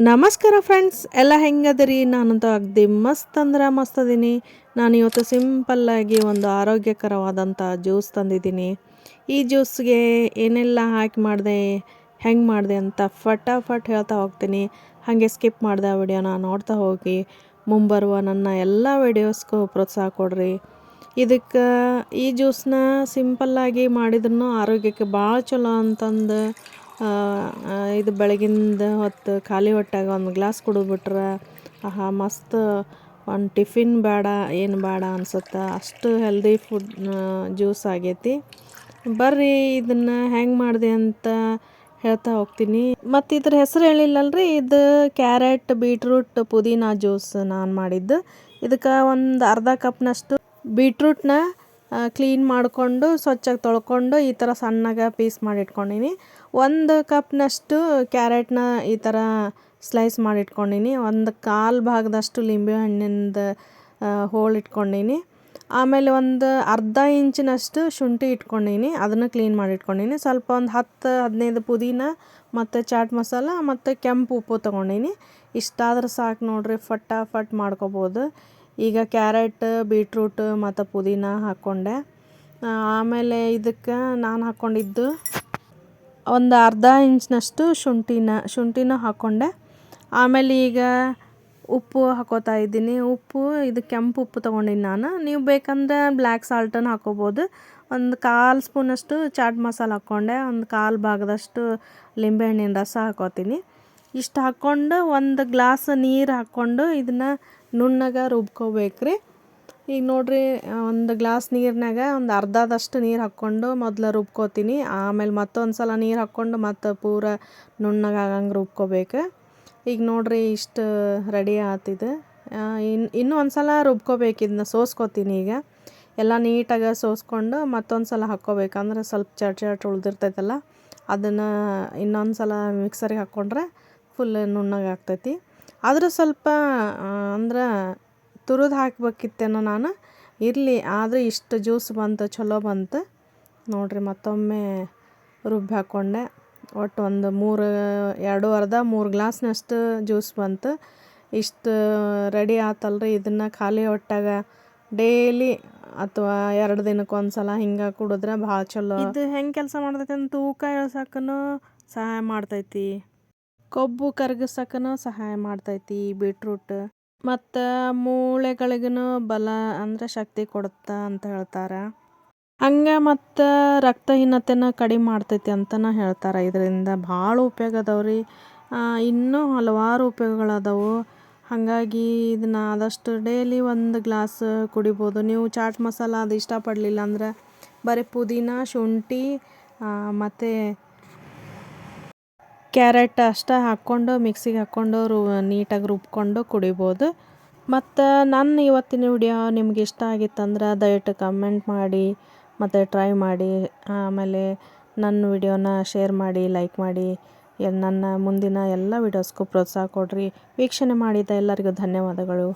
ನಮಸ್ಕಾರ ಫ್ರೆಂಡ್ಸ್, ಎಲ್ಲ ಹೆಂಗದಿರಿ? ನಾನಂತೂ ಅಗ್ದಿ ಮಸ್ತ್ ಅಂದ್ರೆ ಮಸ್ತ್ ಅದೀನಿ. ನಾನು ಇವತ್ತು ಸಿಂಪಲ್ಲಾಗಿ ಒಂದು ಆರೋಗ್ಯಕರವಾದಂಥ ಜ್ಯೂಸ್ ತಂದಿದ್ದೀನಿ. ಈ ಜ್ಯೂಸ್ಗೆ ಏನೆಲ್ಲ ಹಾಕಿ ಮಾಡಿದೆ, ಹೆಂಗೆ ಮಾಡಿದೆ ಅಂತ ಫಟಾಫಟ್ ಹೇಳ್ತಾ ಹೋಗ್ತೀನಿ. ಹಾಗೆ ಸ್ಕಿಪ್ ಮಾಡಿದೆ ಆ ವಿಡಿಯೋನ, ನೋಡ್ತಾ ಹೋಗಿ. ಮುಂಬರುವ ನನ್ನ ಎಲ್ಲ ವಿಡಿಯೋಸ್ಗೂ ಪ್ರೋತ್ಸಾಹ ಕೊಡ್ರಿ. ಇದಕ್ಕೆ ಈ ಜ್ಯೂಸ್ನ ಸಿಂಪಲ್ಲಾಗಿ ಮಾಡಿದ್ರೂ ಆರೋಗ್ಯಕ್ಕೆ ಭಾಳ ಚಲೋ ಅಂತಂದು ಇದು ಬೆಳಗಿಂದ ಹೊತ್ತು ಖಾಲಿ ಹೊಟ್ಯಾಗ ಒಂದು ಗ್ಲಾಸ್ ಕುಡಿದ್ಬಿಟ್ರೆ, ಆಹಾ, ಮಸ್ತ್ ಒಂದು ಟಿಫಿನ್ ಬೇಡ, ಏನು ಬೇಡ ಅನ್ಸುತ್ತೆ. ಅಷ್ಟು ಹೆಲ್ದಿ ಫುಡ್ ಜ್ಯೂಸ್ ಆಗೈತಿ. ಬರ್ರಿ, ಇದನ್ನು ಹೆಂಗೆ ಮಾಡಿದೆ ಅಂತ ಹೇಳ್ತಾ ಹೋಗ್ತೀನಿ. ಮತ್ತು ಇದ್ರ ಹೆಸರು ಹೇಳಿಲ್ಲಲ್ರಿ, ಇದು ಕ್ಯಾರೆಟ್ ಬೀಟ್ರೂಟ್ ಪುದೀನಾ ಜ್ಯೂಸ್ ನಾನು ಮಾಡಿದ್ದು. ಇದಕ್ಕೆ ಒಂದು ಅರ್ಧ ಕಪ್ನಷ್ಟು ಬೀಟ್ರೂಟ್ನ ಕ್ಲೀನ್ ಮಾಡಿಕೊಂಡು, ಸ್ವಚ್ಛಾಗಿ ತೊಳ್ಕೊಂಡು ಈ ಥರ ಸಣ್ಣಗೆ ಪೀಸ್ ಮಾಡಿ ಇಟ್ಕೊಂಡೀನಿ ಒಂದು ಕಪ್ನಷ್ಟು ಕ್ಯಾರೆಟ್ನ ಈ ಥರ ಸ್ಲೈಸ್ ಮಾಡಿ ಇಟ್ಕೊಂಡೀನಿ ಒಂದು ಕಾಲು ಭಾಗದಷ್ಟು ಲಿಂಬೆ ಹಣ್ಣಿಂದ ಹೋಳು ಇಟ್ಕೊಂಡಿನಿ. ಆಮೇಲೆ ಒಂದು ಅರ್ಧ ಇಂಚಿನಷ್ಟು ಶುಂಠಿ ಇಟ್ಕೊಂಡೀನಿ. ಅದನ್ನು ಕ್ಲೀನ್ ಮಾಡಿ ಇಟ್ಕೊಂಡೀನಿ ಸ್ವಲ್ಪ ಒಂದು ಹತ್ತು, ಹದಿನೈದು ಪುದೀನ ಮತ್ತು ಚಾಟ್ ಮಸಾಲ ಮತ್ತು ಕೆಂಪು ಉಪ್ಪು ತೊಗೊಂಡೀನಿ. ಇಷ್ಟಾದ್ರೆ ಸಾಕು ನೋಡಿರಿ, ಫಟಾಫಟ್ ಮಾಡ್ಕೊಬೋದು. ಈಗ ಕ್ಯಾರೆಟ್, ಬೀಟ್ರೂಟ್, ಮತ್ತು ಪುದೀನ ಹಾಕ್ಕೊಂಡೆ. ಆಮೇಲೆ ಇದಕ್ಕೆ ನಾನು ಹಾಕ್ಕೊಂಡಿದ್ದು ಒಂದು ಅರ್ಧ ಇಂಚಿನಷ್ಟು ಶುಂಠಿನ ಶುಂಠಿನ ಹಾಕ್ಕೊಂಡೆ. ಆಮೇಲೆ ಈಗ ಉಪ್ಪು ಹಾಕೋತಾ ಇದ್ದೀನಿ. ಉಪ್ಪು, ಇದು ಕೆಂಪು ಉಪ್ಪು ತೊಗೊಂಡಿನಿ ನಾನು. ನೀವು ಬೇಕಂದ್ರೆ ಬ್ಲ್ಯಾಕ್ ಸಾಲ್ಟನ್ನು ಹಾಕೋಬೋದು. ಒಂದು ಕಾಲು ಸ್ಪೂನಷ್ಟು ಚಾಟ್ ಮಸಾಲ ಹಾಕ್ಕೊಂಡೆ. ಒಂದು ಕಾಲು ಭಾಗದಷ್ಟು ಲಿಂಬೆಹಣ್ಣಿನ ರಸ ಹಾಕೋತೀನಿ. ಇಷ್ಟು ಹಾಕ್ಕೊಂಡು ಒಂದು ಗ್ಲಾಸ್ ನೀರು ಹಾಕ್ಕೊಂಡು ಇದನ್ನು ನುಣ್ಣಗೆ ರುಬ್ಕೋಬೇಕ್ರಿ. ಈಗ ನೋಡಿರಿ ಒಂದು ಗ್ಲಾಸ್ ನೀರಿನಾಗ ಒಂದು ಅರ್ಧದಷ್ಟು ನೀರು ಹಾಕ್ಕೊಂಡು ಮೊದಲು ರುಬ್ಕೋತೀನಿ. ಆಮೇಲೆ ಮತ್ತೊಂದು ಸಲ ನೀರು ಹಾಕ್ಕೊಂಡು ಮತ್ತು ಪೂರ ನುಣ್ಣಗೆ ಆಗಂಗೆ ರುಬ್ಕೋಬೇಕು. ಈಗ ನೋಡಿರಿ ಇಷ್ಟು ರೆಡಿ ಆತಿದೆ. ಇನ್ನು ಇನ್ನೂ ಒಂದು ಸಲ ರುಬ್ಕೋಬೇಕು ಇದನ್ನ ಸೋಸ್ಕೋತೀನಿ ಈಗ. ಎಲ್ಲ ನೀಟಾಗಿ ಸೋಸ್ಕೊಂಡು ಮತ್ತೊಂದು ಸಲ ಹಾಕ್ಕೋಬೇಕಂದ್ರೆ ಸ್ವಲ್ಪ ಚಟ್ ಚಟ್ ಉಳ್ದಿರ್ತೈತಲ್ಲ, ಅದನ್ನು ಇನ್ನೊಂದು ಸಲ ಮಿಕ್ಸರಿಗೆ ಹಾಕ್ಕೊಂಡ್ರೆ ಫುಲ್ ನುಣ್ಣಗೆ ಆಗ್ತೈತಿ. ಆದರೂ ಸ್ವಲ್ಪ ಅಂದ್ರೆ ತುರಿದು ಹಾಕ್ಬೇಕಿತ್ತೇನೋ ನಾನು. ಇರಲಿ, ಆದರೆ ಇಷ್ಟು ಜ್ಯೂಸ್ ಬಂತು ಚಲೋ ಬಂತು. ನೋಡಿರಿ, ಮತ್ತೊಮ್ಮೆ ರುಬ್ಬಿ ಹಾಕ್ಕೊಂಡೆ ಒಟ್ಟು ಒಂದು ಮೂರು, ಎರಡು ಅರ್ಧ, ಮೂರು ಗ್ಲಾಸ್ನಷ್ಟು ಜ್ಯೂಸ್ ಬಂತು. ಇಷ್ಟು ರೆಡಿ ಆತಲ್ರಿ. ಇದನ್ನು ಖಾಲಿ ಹೊಟ್ಟಾಗ ಡೈಲಿ ಅಥವಾ ಎರಡು ದಿನಕ್ಕೆ ಒಂದು ಸಲ ಹಿಂಗೆ ಕುಡಿದ್ರೆ ಭಾಳ ಚಲೋ ಇದು ಹೆಂಗೆ ಕೆಲಸ ಮಾಡ್ತೈತಿ ಅಂತ ತೂಕ ಇಳ್ಸಕ್ಕೂ ಸಹಾಯ ಮಾಡ್ತೈತಿ. ಕೊಬ್ಬು ಕರಗಿಸಕ್ಕೂ ಸಹಾಯ ಮಾಡ್ತೈತಿ ಬೀಟ್ರೂಟ್ ಮತ್ತು ಮೂಳೆಗಳಿಗೂ ಬಲ ಅಂದರೆ ಶಕ್ತಿ ಕೊಡುತ್ತೆ ಅಂತ ಹೇಳ್ತಾರೆ. ಹಂಗೆ ಮತ್ತು ರಕ್ತಹೀನತೆನ ಕಡಿಮೆ ಮಾಡ್ತೈತಿ ಅಂತಲೂ ಹೇಳ್ತಾರೆ. ಇದರಿಂದ ಭಾಳ ಉಪಯೋಗ ಅದಾವೆ ರೀ. ಇನ್ನೂ ಹಲವಾರು ಉಪಯೋಗಗಳದಾವು ಹಾಗಾಗಿ ಇದನ್ನು ಆದಷ್ಟು ಡೈಲಿ ಒಂದು ಗ್ಲಾಸ್ ಕುಡಿಬೋದು. ನೀವು ಚಾಟ್ ಮಸಾಲ ಅದು ಇಷ್ಟಪಡಲಿಲ್ಲ ಅಂದ್ರೆ ಬರೀ ಪುದೀನ, ಶುಂಠಿ ಮತ್ತು ಕ್ಯಾರೆಟ್ ಅಷ್ಟೇ ಹಾಕ್ಕೊಂಡು ಮಿಕ್ಸಿಗೆ ಹಾಕ್ಕೊಂಡು ರು, ನೀಟಾಗಿ ರುಬ್ಕೊಂಡು ಕುಡಿಬೋದು. ಮತ್ತು ನನ್ನ ಇವತ್ತಿನ ವಿಡಿಯೋ ನಿಮ್ಗೆ ಇಷ್ಟ ಆಗಿತ್ತಂದ್ರೆ ದಯವಿಟ್ಟು ಕಮೆಂಟ್ ಮಾಡಿ, ಮತ್ತು ಟ್ರೈ ಮಾಡಿ. ಆಮೇಲೆ ನನ್ನ ವಿಡಿಯೋನ ಶೇರ್ ಮಾಡಿ ಲೈಕ್ ಮಾಡಿ. ನನ್ನ ಮುಂದಿನ ಎಲ್ಲ ವಿಡಿಯೋಸ್ಗೂ ಪ್ರೋತ್ಸಾಹ ಕೊಡಿರಿ. ವೀಕ್ಷಣೆ ಮಾಡಿದ ಎಲ್ಲರಿಗೂ ಧನ್ಯವಾದಗಳು.